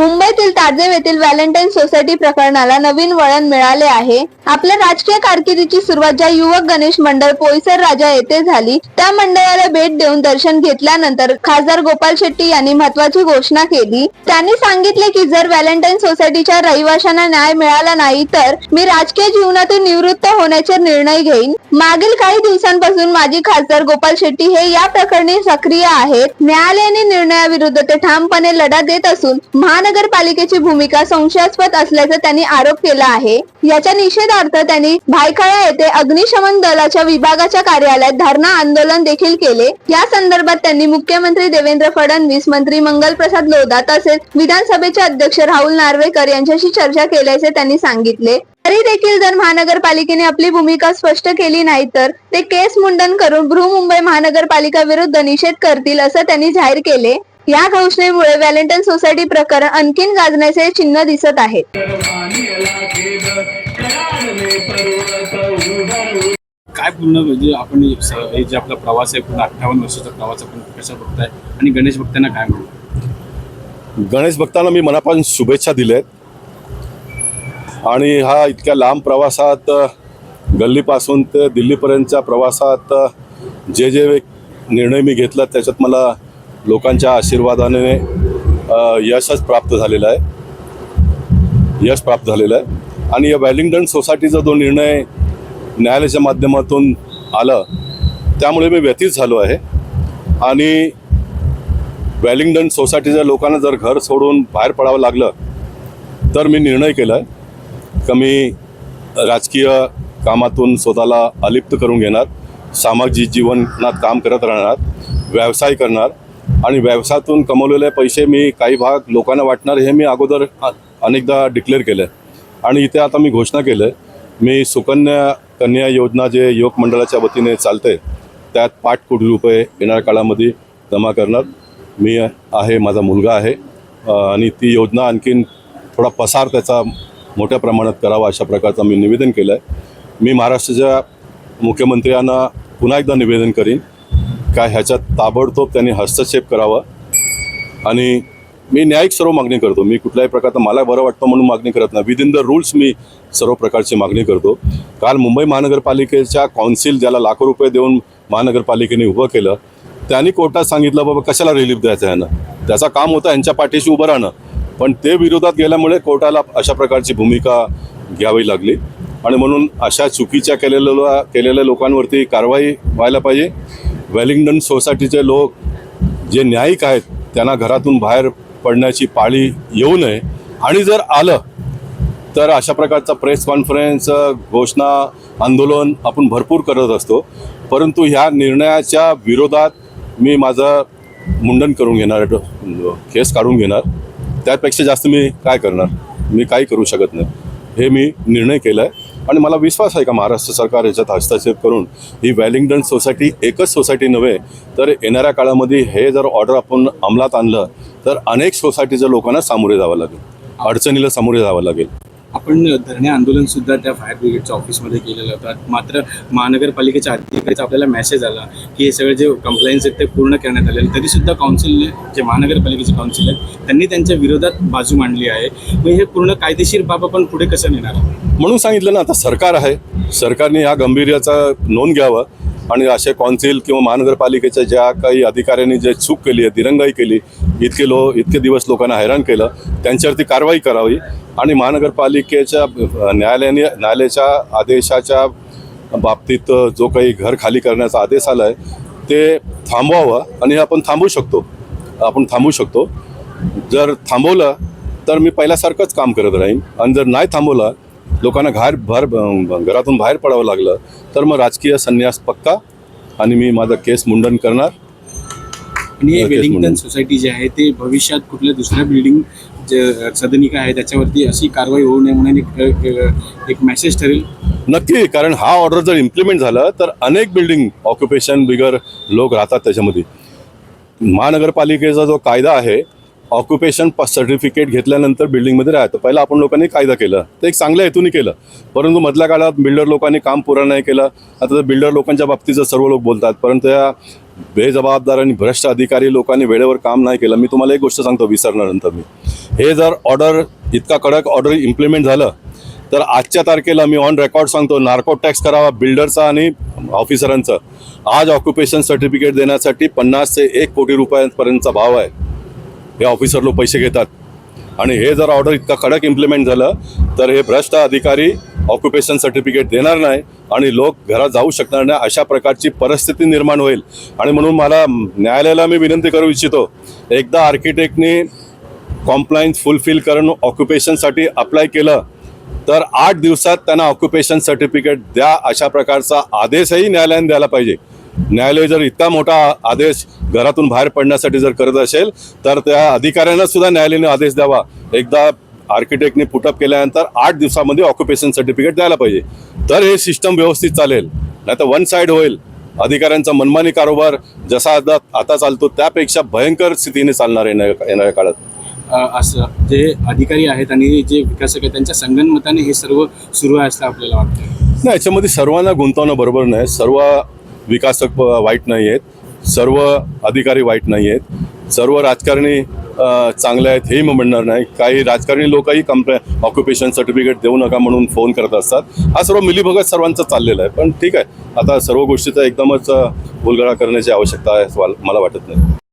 मुंबईतील ताडदेव येथील Valentine society प्रकरणाला नवीन वळण मिळाले आहे. आपल्या राजकीय कारकिर्दीची सुरुवात ज्या युवक गणेश मंडळ पोईसर राजा येथे झाली त्या मंडळाला भेट देऊन दर्शन घेतल्यानंतर खासदार गोपाल शेट्टी यांनी महत्वाची घोषणा केली. त्यांनी सांगितले की जर व्हॅलेंटाईन सोसायटीच्या रहिवाशांना न्याय मिळाला नाही तर मी राजकीय जीवनातून निवृत्त होण्याचे निर्णय घेईन. मागील काही दिवसांपासून माजी खासदार गोपाल शेट्टी हे या प्रकरणी सक्रिय आहेत. न्यायालयाने निर्णयाविरुद्ध ते ठामपणे लढा देत असून महान महानगरपालिकेची भूमिका संशयास्पद असल्याचा त्यांनी आरोप केला आहे. याच्या निषेधार्थ त्यांनी भायखळा येथे अग्निशमन दलाच्या विभागाच्या कार्यालयात धरणा आंदोलन देखील केले. या संदर्भात त्यांनी मुख्यमंत्री देवेंद्र फडणवीस मंत्री मंगलप्रसाद लोधा तसेच विधानसभेचे अध्यक्ष राहुल नार्वेकर यांच्याशी चर्चा केल्याचे त्यांनी सांगितले. तरी देखील जर महानगरपालिकेने आपली भूमिका स्पष्ट केली नाही तर ते केस मुंडन करून बृहमुंबई महानगरपालिका विरुद्ध निषेध करतील असं त्यांनी जाहीर केले. या घोषणेमुळे व्हॅलेंटाईन सोसायटी प्रकरण आणखीन गाजण्याचे चिन्ह दिसत आहे. काय पूर्ण म्हणजे आपण हे जे आपला प्रवास आहे पूर्ण अठ्ठावन्न वर्षाचा प्रवास आपण कसा बघताय? आणि गणेश भक्तांना काय म्हणू गणेश भक्तांना मी मनापासून शुभेच्छा दिल्यात आणि हा इतक्या लांब प्रवासात गल्लीपासून ते दिल्लीपर्यंतच्या प्रवासात जे जे निर्णय मी घेतला त्याच्यात मला लोकांच्या आशीर्वादाने यशच प्राप्त झालेलं आहे. यश प्राप्त झालेलं आहे. आणि या वेलिंग्टन सोसायटीचा जो निर्णय न्यायालयाच्या माध्यमातून आलं त्यामुळे मी व्यतीत झालो आहे. आणि वेलिंग्टन सोसायटीच्या लोकांना जर घर सोडून बाहेर पडावं लागलं तर मी निर्णय केला आहे का मी राजकीय कामातून स्वतःला अलिप्त करून घेणार सामाजिक जीवनात काम करत राहणार व्यवसाय करणार आणि व्यवसायातून कमवलेले पैसे मी काही भाग लोकांना वाटणार हे मी अगोदर अनेकदा डिक्लेअर केलं आहे आणि इथे आता मी घोषणा केलं आहे मी सुकन्या कन्या योजना जे युवक मंडळाच्या वतीने चालते त्यात पाच कोटी रुपये येणाऱ्या काळामध्ये जमा करणार. मी आहे माझा मुलगा आहे आणि ती योजना आणखीन थोडा पसार त्याचा मोठ्या प्रमाणात करावा अशा प्रकारचं मी निवेदन केलं आहे मी महाराष्ट्राच्या मुख्यमंत्र्यांना पुन्हा एकदा निवेदन करीन काय ह्याच्यात ताबडतोब त्यांनी हस्तक्षेप करावा? आणि मी न्यायिक सर्व मागणी करतो. मी कुठल्याही प्रकारचं मला बरं वाटतं म्हणून मागणी करत नाही. विदिन द रूल्स मी सर्व प्रकारची मागणी करतो. काल मुंबई महानगरपालिकेच्या कौन्सिल ज्याला लाखो रुपये देऊन महानगरपालिकेने उभं केलं त्यांनी कोर्टात सांगितलं बाबा कशाला रिलीफ द्यायचं आहे ना? काम होतं यांच्या पाठीशी उभं राहणं. पण ते विरोधात गेल्यामुळे कोर्टाला अशा प्रकारची भूमिका घ्यावी लागली. आणि म्हणून अशा चुकीच्या केलेल्या केलेल्या लोकांवरती कारवाई व्हायला पाहिजे. वेलिंग्टन सोसायटीचे लोक जे न्यायिक आहेत त्यांना घरातून बाहेर पडण्याची पाळी येऊ नये. आणि जर आलं तर अशा प्रकारचा प्रेस कॉन्फरन्स घोषणा आंदोलन आपण भरपूर करत असतो. परंतु ह्या निर्णयाच्या विरोधात मी माझं मुंडन करून घेणार केस काढून घेणार. त्यापेक्षा जास्त मी काय करणार? मी काही करू शकत नाही. हे मी निर्णय केला आहे आणि मला विश्वास आहे का महाराष्ट्र सरकार याच्यात हस्तक्षेप करून ही वेलिंग्टन सोसायटी एकच सोसायटी नव्हे तर येणाऱ्या काळामध्ये हे जर ऑर्डर आपण अंमलात आणलं तर अनेक सोसायटीच्या लोकांना सामोरे जावं लागेल. अडचणीला सामोरे जावं लागेल. आपण धरणे आंदोलन सुद्धा त्या फायर ब्रिगेडच्या ऑफिसमध्ये केलेलं होतं. मात्र महानगरपालिकेच्या अधिकाऱ्याचा आपल्याला मेसेज आला की हे सगळे जे कंप्लायन्स आहेत ते पूर्ण करण्यात आलेले तरी सुद्धा काउन्सिलने जे महानगरपालिकेचे काउन्सिल आहेत त्यांनी त्यांच्या विरोधात बाजू मांडली आहे. मग हे पूर्ण कायदेशीर बाब आपण पुढे कसं नेणार? म्हणून सांगितलं ना आता सरकार आहे. सरकारने या गंभीर्याचा नोंद घ्यावा. आणि असे कौन्सिल किंवा महानगरपालिकेच्या ज्या काही अधिकाऱ्यांनी जे चूक केली आहे दिरंगाई केली इतके लो इतके दिवस लोकांना हैराण केलं त्यांच्यावरती कारवाई करावी आणि महानगरपालिकेच्या न्यायालयाने न्यायालयाच्या आदेशाच्या बाबतीत जो काही घर खाली करण्याचा आदेश आला आहे ते थांबवावं आणि हे आपण थांबवू शकतो. आपण थांबवू शकतो. जर थांबवलं तर मी पहिल्यासारखंच काम करत राहीन. आणि जर नाही थांबवलं लोकांना बाहेर बाहेर घरातून बाहेर पडावं लागलं तर मग राजकीय संन्यास पक्का आणि मी माझा केस मुंडन करणार. आणि हे वेलिंग्टन. सोसायटी जी आहे ते भविष्यात कुठल्या दुसऱ्या बिल्डिंग जे सदनिका आहे त्याच्यावरती अशी कारवाई होऊ नये म्हणून एक मेसेज ठरेल. नक्की कारण हा ऑर्डर जर इम्प्लिमेंट झालं तर अनेक बिल्डिंग ऑक्युपेशन बिगर लोक राहतात त्याच्यामध्ये. महानगरपालिकेचा जो कायदा आहे ऑक्युपेशन सर्टिफिकेट घेतल्यानंतर बिल्डिंगमध्ये राहतं. पहिला आपण लोकांनी कायदा केला. ते एक चांगल्या हेतूने केलं. परंतु मधल्या काळात बिल्डर लोकांनी काम पुरा नाही केलं. आता बिल्डर लोकांच्या बाबतीत सर्व लोक बोलतात. परंतु या बेजबाबदार आणि भ्रष्ट अधिकारी लोकांनी वेळेवर काम नाही केलं. मी तुम्हाला एक गोष्ट सांगतो विसरल्यानंतर मी. हे जर ऑर्डर इतका कडक ऑर्डर इम्प्लिमेंट झालं तर आजच्या तारखेला मी ऑन रेकॉर्ड सांगतो नार्को टॅक्स करावा बिल्डरचा आणि ऑफिसरांचं आज ऑक्युपेशन सर्टिफिकेट देण्यासाठी पन्नास ते एक कोटी रुपयांपर्यंतचा भाव आहे. हे ऑफिसर लोक पैसे घेतात. आणि हे जर ऑर्डर इतका कडक इम्प्लिमेंट झालं तर हे भ्रष्ट अधिकारी ऑक्युपेशन सर्टिफिकेट देणार नाही आणि लोक घरात जाऊ शकणार नाही. अशा प्रकारची परिस्थिती निर्माण होईल. आणि म्हणून मला न्यायालयाला मी विनंती करू इच्छितो एकदा आर्किटेक्टनी कॉम्प्लायन्स फुलफिल करून ऑक्युपेशनसाठी अप्लाय केलं तर आठ दिवसात त्यांना ऑक्युपेशन सर्टिफिकेट द्या अशा प्रकारचा आदेशही न्यायालयाने द्यायला पाहिजे. न्यायालय जर इतका मोठा आदेश घरातून बाहेर पडण्यासाठी जर करत असेल तर त्या अधिकाऱ्यांना सुद्धा न्यायालयाने आदेश द्यावा. एकदा आर्किटेक्टने पुटअप केल्यानंतर आठ दिवसामध्ये ऑक्युपेशन सर्टिफिकेट द्यायला पाहिजे. तर हे सिस्टम व्यवस्थित चालेल. नाही तर वन साईड होईल. अधिकाऱ्यांचा मनमानी कारोबार जसा आता आता चालतो त्यापेक्षा भयंकर स्थितीने चालणार आहे येणाऱ्या येणाऱ्या काळात. असं जे अधिकारी आहेत आणि जे विकासक आहेत त्यांच्या संगनमताने हे सर्व सुरू आहे असं आपल्याला वाटतं नाही याच्यामध्ये सर्वांना गुंतवणं बरोबर नाही. सर्व विकासक वाईट नाही आहेत. सर्व अधिकारी वाईट नाही आहेत. सर्व राजकारणी चांगले आहेत हेही मी म्हणणार नाही. काही राजकारणी लोकही कंप्ले ऑक्युपेशन सर्टिफिकेट देऊ नका म्हणून फोन करत असतात. हा सर्व मिलीभगत सर्वांचं चाललेलं आहे. पण ठीक आहे. आता सर्व गोष्टीचा एकदमच उलगडा करण्याची आवश्यकता आहे असं मला वाटत नाही.